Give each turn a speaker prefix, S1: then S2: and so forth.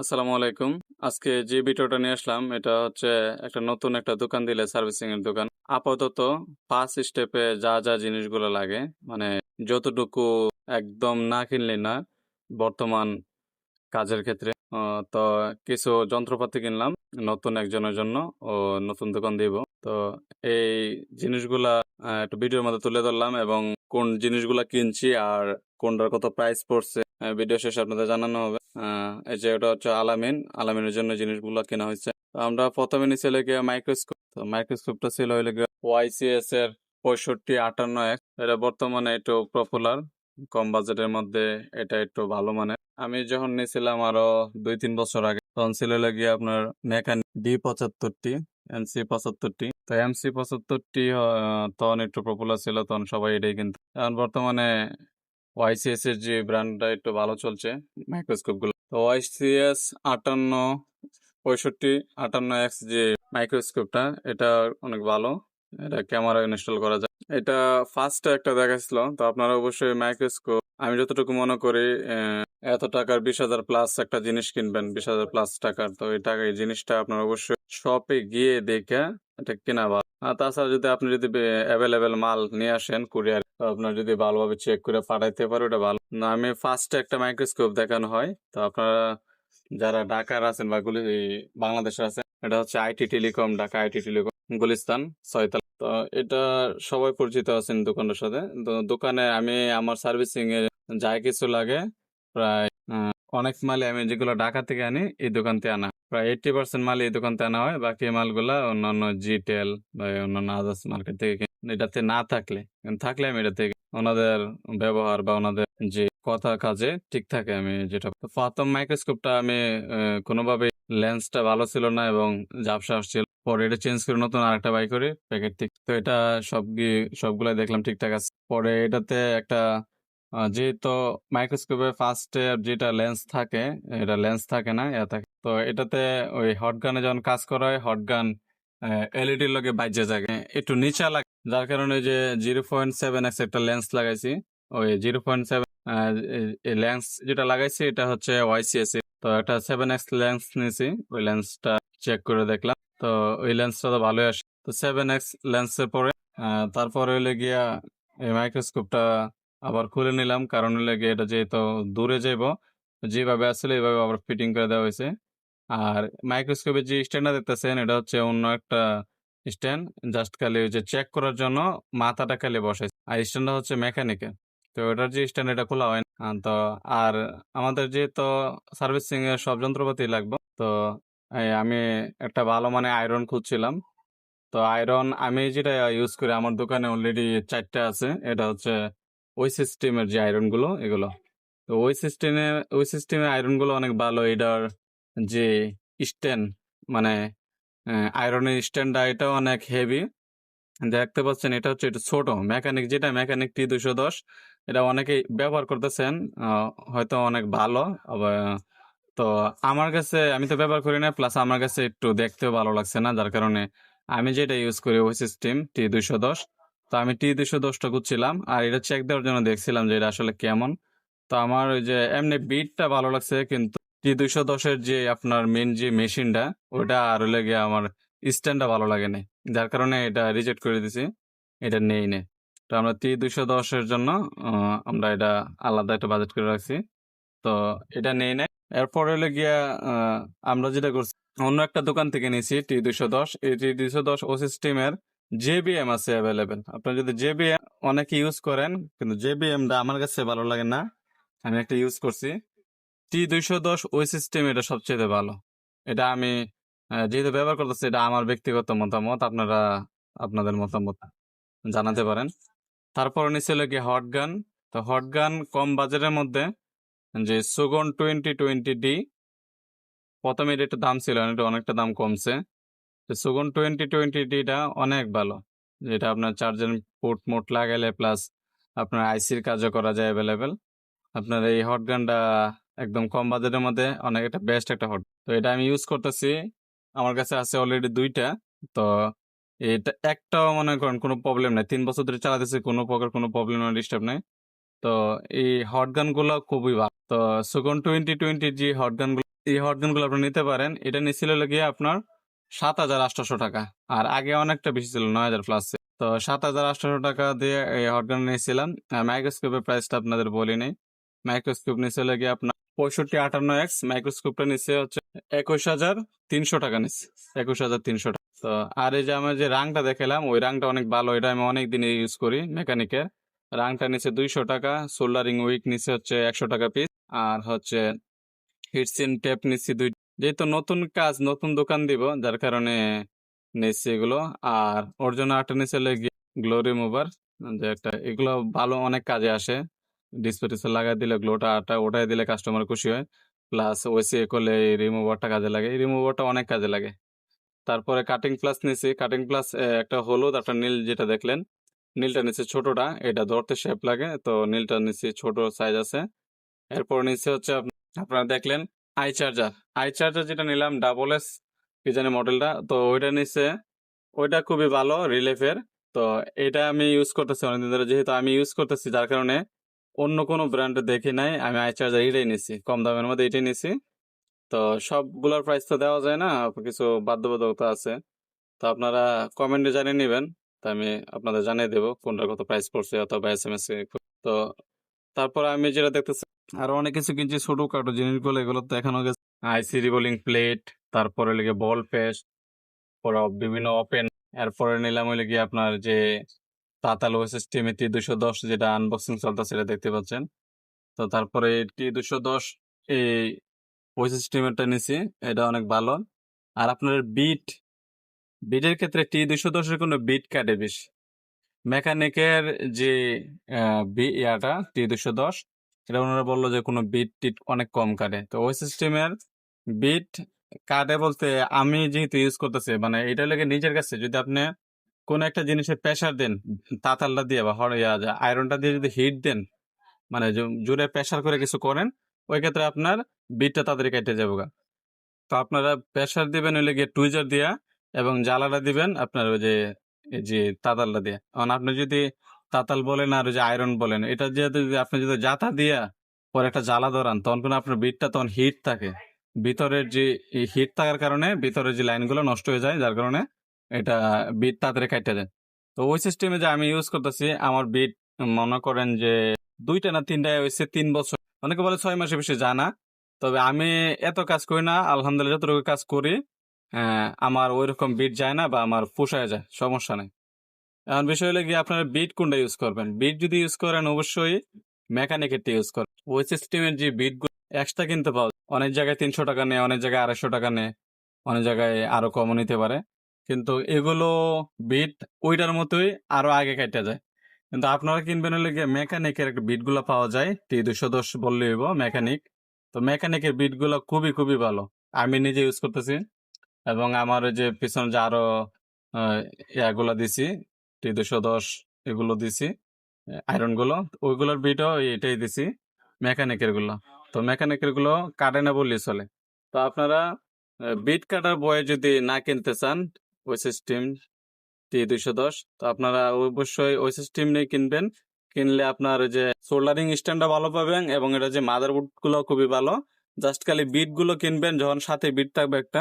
S1: আসসালামু আলাইকুম। আজকে যে ভিডিওটা নিয়ে আসলাম, এটা হচ্ছে একটা নতুন একটা দোকান দিলে সার্ভিসিং এর দোকান। আপাতত পাঁচ স্টেপে যা যা জিনিসগুলো লাগে মানে যতটুকু একদম না কিনলে না, বর্তমান কাজের ক্ষেত্রে তো কিছু যন্ত্রপাতি কিনলাম, নতুন একজনের জন্য ও নতুন দোকান দিব। তো এই জিনিসগুলা একটু ভিডিওর মধ্যে তুলে ধরলাম এবং কোন জিনিসগুলা কিনছি আর কোনটার কত প্রাইস পড়ছে। ভিডিও শেষে আপনাদের জানানো হবে। এই যে এটা হচ্ছে আলামিন। আলামিনের জন্য জিনিসগুলো কেনা হয়েছে। আমরা প্রথমে নিচে লেগে মাইক্রোস্কোপ তো মাইক্রোস্কোপটা ছিল হইলে ওয়াইসিএস এর পঁয়ষট্টি আটান্ন এক। এটা বর্তমানে একটু পপুলার কম বাজেটের মধ্যে এটা একটু ভালো মানে আমি যখন নিয়েছিলাম আরও দুই তিন বছর আগে, তখন ছিল লাগিয়ে আপনার মেকানিক ডি পঁচাত্তরটি এনসি পঁচাত্তরটি। তো এমসি পঁচাত্তরটি তখন একটু পপুলার ছিল, তখন সবাই এটাই কিন্তু। এখন বর্তমানে ওয়াইসিএস এর যে ব্র্যান্ডটা একটু ভালো চলছে মাইক্রোস্কোপগুলো তো ওয়াইসিএস আটান্ন, পঁয়ষট্টি, আটান্ন এক্স যে মাইক্রোস্কোপটা এটা অনেক ভালো। এটা ক্যামেরা ইনস্টল করা যায়। এটা ফার্স্ট একটা দেখাচ্ছিল তো আপনারা অবশ্যই মাইক্রোস্কোপ আমি যতটুকু মনে করি এত টাকার বিশ হাজার প্লাস একটা জিনিস কিনবেন, বিশ হাজার প্লাস টাকার। তো এই টাকা, এই জিনিসটা আপনার অবশ্যই শপে গিয়ে দেখে এটা কেনা ভালো। আর তাছাড়া যদি আপনি যদি অ্যাভেলেবেল মাল নিয়ে আসেন কুরিয়ার আপনার যদি ভালোভাবে চেক করে পাঠাইতে পারো, ওটা ভালো। না, আমি ফার্স্ট একটা মাইক্রোস্কোপ দেখানো হয়। তো আপনারা যারা ঢাকার আছেন বা গুলি বাংলাদেশে আছেন, এটা হচ্ছে IT telecom, Dhaka IT telecom, Gulistan, ছয়তলা। তো এটা সবাই পরিচিত আছেন দোকানের সাথে। তো দোকানে আমি আমার সার্ভিসিং এ যাই কিছু লাগে, প্রায় অনেক মালই আমি যেগুলো ঢাকা থেকে আনি, এই দোকান থেকে আনা প্রায় এইটটি পার্সেন্ট মাল এই দোকান থেকে আনা হয়। বাকি মালগুলা অন্যান্য জিটেল বা অন্যান্য আদার্স মার্কেট থেকে। এটাতে না থাকলে থাকলে আমি এটা থেকে ওনাদের ব্যবহার বা ওনাদের যে কথা কাজে ঠিক থাকে আমি যেটা প্রথম মাইক্রোস্কোপটা আমি কোনোভাবে লেন্সটা ভালো ছিল না এবং ঝাপসা আসছিল। পরে এটা চেঞ্জ করে নতুন আরেকটা বাই করি প্যাকেট ঠিক তো এটা সব সবগুলাই দেখলাম ঠিকঠাক আছে। পরে এটাতে একটা যেহেতু মাইক্রোস্কোপে ফার্স্টে যেটা লেন্স থাকে, এটা লেন্স থাকে না ইয়া থাকে। তো এটাতে ওই হট গানে যখন কাজ করা হয় হট গান এলইডির লগে বাইজে থাকে একটু নিচা লাগে যার কারণে যে জিরো পয়েন্ট সেভেন এক্স একটা লেন্স লাগাইছি। ওই জিরো পয়েন্ট সেভেন লেন্স যেটা লাগাইছি এটা হচ্ছে ওয়াইসিএস তো একটা সেভেন এক্স লেন্স নিয়েছি ওই লেন্সটা চেক করে দেখলাম। তো ওই লেন্সটা তো ভালোই আসে। তো সেভেন এক্স লেন্সের পরে তারপরে হইলে গিয়া এই মাইক্রোস্কোপটা আবার খুলে নিলাম। কারণ হইলে গিয়ে এটা যেহেতু দূরে যাইব, যেভাবে আসলে এইভাবে আবার ফিটিং করে দেওয়া হয়েছে। আর মাইক্রোস্কোপের যে স্ট্যান্ডটা দেখতেছেন, এটা হচ্ছে অন্য একটা স্ট্যান্ড জাস্ট খালি ওই যে চেক করার জন্য মাথাটা খালি বসাইছে। আর স্ট্যান্ডটা হচ্ছে মেকানিকের তো ওটার যে স্ট্যান্ড এটা খোলা হয় না। তো আর আমাদের যেহেতু সার্ভিসিং এর সব যন্ত্রপাতি লাগবে, তো আমি একটা ভালো মানে আয়রন খুঁজছিলাম। তো আয়রন আমি যেটা ইউজ করি, আমার দোকানে অলরেডি চারটা আছে। এটা হচ্ছে ওই সিস্টেমের যে আয়রনগুলো, এগুলো। তো ওই সিস্টেমে ওই সিস্টেমের আয়রনগুলো অনেক ভালো। এটার যে স্ট্যান্ড মানে আয়রনের স্ট্যান্ডটা এটাও অনেক হেভি দেখতে পাচ্ছেন, এটা হচ্ছে একটু ছোট। মেকানিক যেটা মেকানিক টি দুশো দশ, এটা অনেকেই ব্যবহার করতেছেন হয়তো অনেক ভালো তো আমার কাছে, আমি তো ব্যবহার করি না প্লাস আমার কাছে একটু দেখতেও ভালো লাগছে না, যার কারণে আমি যেটা ইউজ করি ওই সিস্টেম টি দুশো দশ। তো আমি টি দুশো দশটা খুঁজছিলাম, আর এটা চেক দেওয়ার জন্য দেখছিলাম যে এটা আসলে কেমন। তো আমার ওই যে, এমনি বিটটা ভালো লাগছে, কিন্তু টি দুইশো দশের যে আপনার মেন যে মেশিনটা ওটা আর লেগে আমার স্ট্যান্ডটা ভালো লাগে নাই। যার কারণে এটা রিজেক্ট করে দিছি। এটা নেই নে তো আমরা টি দুইশো দশের জন্য আমরা এটা আলাদা একটা বাজেট করে রাখছি। তো এটা নেই নাই। এরপর হলে গিয়া আমরা যেটা করছি, অন্য একটা দোকান থেকে নিয়েছি টি দুইশো দশ। এই টি দুইশো দশ ও সিস্টেমের জেবিএম আছে অ্যাভেলেবেল আপনার যদি জেবিএম অনেকে ইউজ করেন, কিন্তু জেবিএমটা আমার কাছে ভালো লাগে না। আমি একটা ইউজ করছি। টি দুইশো দশ ওই সিস্টেম এটা সবচেয়ে ভালো। এটা আমি যেহেতু ব্যবহার করতেছি, এটা আমার ব্যক্তিগত মতামত, আপনারা আপনাদের মতামত জানাতে পারেন। তারপর নিচে কি হট গান তো হট গান কম বাজারের মধ্যে যে সুগন টোয়েন্টি টোয়েন্টি ডি প্রথমে এটা একটু দাম ছিল, এটা অনেকটা দাম কমছে। তো সুগন টোয়েন্টি টোয়েন্টি ডিটা অনেক ভালো। যেটা আপনার চার্জার পোর্ট মোট লাগাইলে প্লাস আপনার আইসির কাজও করা যায় অ্যাভেলেবেল আপনার এই হট গানটা একদম কম বাজেটের মধ্যে অনেক একটা বেস্ট একটা হট তো এটা আমি ইউজ করতেছি। আমার কাছে আছে অলরেডি দুইটা। তো এটা একটাও মনে করেন কোনো প্রবলেম নাই। তিন বছর ধরে চালাতেছি, কোনো প্রকার কোনো প্রবলেম ডিস্টার্ব নাই। তো এই হট গানগুলো খুবই ভালো। তো সুগন টোয়েন্টি টোয়েন্টি যে হট গান এই হটগানগুলো আপনি নিতে পারেন। এটা নিচ্ছিল গিয়ে আপনার সাত হাজার আটশোশো টাকা। আর আগে অনেকটা বেশি ছিল, নয় হাজার প্লাস তো সাত হাজার আটশোশো টাকা দিয়ে এই হটগান নিয়েছিলাম। আর মাইক্রোস্কোপের প্রাইসটা আপনাদের বলি নেই। মাইক্রোস্কোপ নিয়েছিল লেগে আপনার পঁয়ষট্টি আটান্ন এক্স মাইক্রোস্কোপটা নিচে হচ্ছে একুশ হাজার তিনশো টাকা নিচ্ছে একুশ হাজার তিনশো টাকা। তো আর এই যে আমার যে রাংটা দেখালাম, ওই রাংটা অনেক ভালো, এটা আমি অনেক দিন ইউজ করি মেকানিকের। রাংটা নিচে দুইশো টাকা, সোল্ডারিং উইক নিচে হচ্ছে একশো টাকা পিস আর হচ্ছে হিটসিন টেপ নিচ্ছি দুই যেহেতু নতুন কাজ, নতুন দোকান দিব, যার কারণে নিচ্ছি এগুলো। আর ওর জন্য একটা নিচে গ্লো রিমুভার যে একটা, এগুলো ভালো অনেক কাজে আসে। ডিসপ্লে টিসপ্লে লাগাই দিলে গ্লোটা আটা ওটাই দিলে কাস্টমার খুশি হয়। প্লাস ওয়েসি করলে এই রিমুভারটা কাজে লাগে। এই রিমুভারটা অনেক কাজে লাগে। তারপরে কাটিং প্লাস নিছি। কাটিং প্লাস একটা হলুদ, একটা নীল যেটা দেখলেন, নীলটা নিচে ছোটটা, এটা ধরতে শেপ লাগে। তো নীলটা নিচে ছোট সাইজ আছে। এরপর নিচে হচ্ছে আপ- আপনারা দেখলেন আই চার্জার আই চার্জার যেটা নিলাম ডাবল এস কি জানি মডেলটা তো ওইটা নিচে, ওইটা খুবই ভালো রিলেফের তো এটা আমি ইউজ করতেছি অনেকদিন ধরে। যেহেতু আমি ইউজ করতেছি, যার কারণে অন্য কোনো ব্র্যান্ড দেখি নাই, আমি আই চার্জার এটাই নিছি, কম দামের মধ্যে এটাই নিছি। তো সবগুলোর প্রাইস তো দেওয়া যায় না, কিছু বাধ্যবাধকতা আছে। তো আপনারা কমেন্টে জানিয়ে নেবেন, তো আমি আপনাদের জানিয়ে দেবো কোনটার কত প্রাইস পড়ছে অথবা এস এম এস তো তারপর আমি যেটা দেখতেছি, আরও অনেক কিছু কিনছি, ছোটখাটো জিনিসগুলো, এগুলো দেখানো গেছে। আইসি রিবোলিং প্লেট তারপরে লেগে বল পেস পরে বিভিন্ন ওপেন এরপরে নিলাম হইলে কি আপনার যে তাতাল ওএসএস টিএমএ টি দুশো দশ যেটা আনবক্সিং চলতেছে সেটা দেখতে পাচ্ছেন। তো তারপরে টি দুশো দশ এই ওএসএস টিএমএটা নিছি, এটা অনেক ভালো। আর আপনার বিট বিটের ক্ষেত্রে টি দুশো দশের কোনো বিট কাটে বেশি। মেকানিকের যে বি- ইয়াটা টি দুশো দশ এটা ওনারা বলল যে কোনো বিট টিট অনেক কম কাটে। তো ওই সিস্টেমের বিট কাটে বলতে আমি যেহেতু ইউজ করতেছি মানে এটা লেগে নিজের কাছে। যদি আপনি কোন একটা জিনিসে প্রেসার দেন, তাতালটা দিয়ে বা হর আয়রনটা দিয়ে যদি হিট দেন মানে জোরে প্রেসার করে কিছু করেন, ওই ক্ষেত্রে আপনার বিটটা তাড়াতাড়ি কেটে যাবে গা। তো আপনারা প্রেসার দিবেন হইলে গিয়ে টুইজার দিয়া এবং জ্বালাটা দিবেন আপনার ওই যে যে তাতালটা দিয়ে কারণ আপনি যদি তাতাল বলেন আর ওই যে আয়রন বলেন, এটা যেহেতু যদি আপনি যদি জাতা দিয়া পরে একটা জ্বালা ধরান, তখন কিন্তু আপনার বিটটা তখন হিট থাকে ভিতরের যে হিট থাকার কারণে ভিতরের যে লাইনগুলো নষ্ট হয়ে যায়, যার কারণে এটা বিট তাড়াতাড়ি কাটতে যায় তো ওই সিস্টেমে যে আমি ইউজ করতেছি আমার বিট মনে করেন যে দুইটা না তিনটা হয়েছে তিন বছর। অনেকে বলে ছয় মাসের বেশি জানা তবে আমি এত কাজ করি না আলহামদুলিল্লাহ যতটুকু কাজ করি আহ, আমার ওইরকম বিট যায় না বা আমার পোষায় যায় সমস্যা নেই। এখন বিষয় হলে গিয়ে আপনারা বিট কোনটা ইউজ করবেন? বিট যদি ইউজ করেন অবশ্যই মেকানিকেরটা ইউজ করেন ওই সিস্টেমের যে বিট এক্সট্রা কিনতে পাওয়া অনেক জায়গায় তিনশো টাকা নেয় অনেক জায়গায় আড়াইশো টাকা নেয় অনেক জায়গায় আরও কমও নিতে পারে। কিন্তু এগুলো বিট ওইটার মতোই আরও আগে কেটে যায়। কিন্তু আপনারা কিনবেন হলে গিয়ে মেকানিকের একটা বিটগুলো পাওয়া যায়। টি দুশো দশ বললে হইব মেকানিক তো মেকানিকের বিটগুলো খুবই খুবই ভালো। আমি নিজে ইউজ করতেছি এবং আমার যে পিছনে যে আরও ইয়াগুলা দিছি টি দুশো দশ এগুলো দিছি আয়রনগুলো, ওইগুলোর বিটও এটাই দিছি মেকানিকেরগুলো। তো মেকানিকেরগুলো কাটে না বললেই চলে। তো আপনারা বিট কাটার বয়ে যদি না কিনতে চান ওই সিস্টেম টি দুইশো দশ। তো আপনারা অবশ্যই ওই সিস্টেম নিয়ে কিনবেন। কিনলে আপনার যে সোল্ডারিং স্ট্যান্ডটা ভালো পাবেন এবং এটা যে মাদারবোর্ডগুলো খুবই ভালো। জাস্ট খালি বিটগুলো কিনবেন, যখন সাথে বিট থাকবে একটা।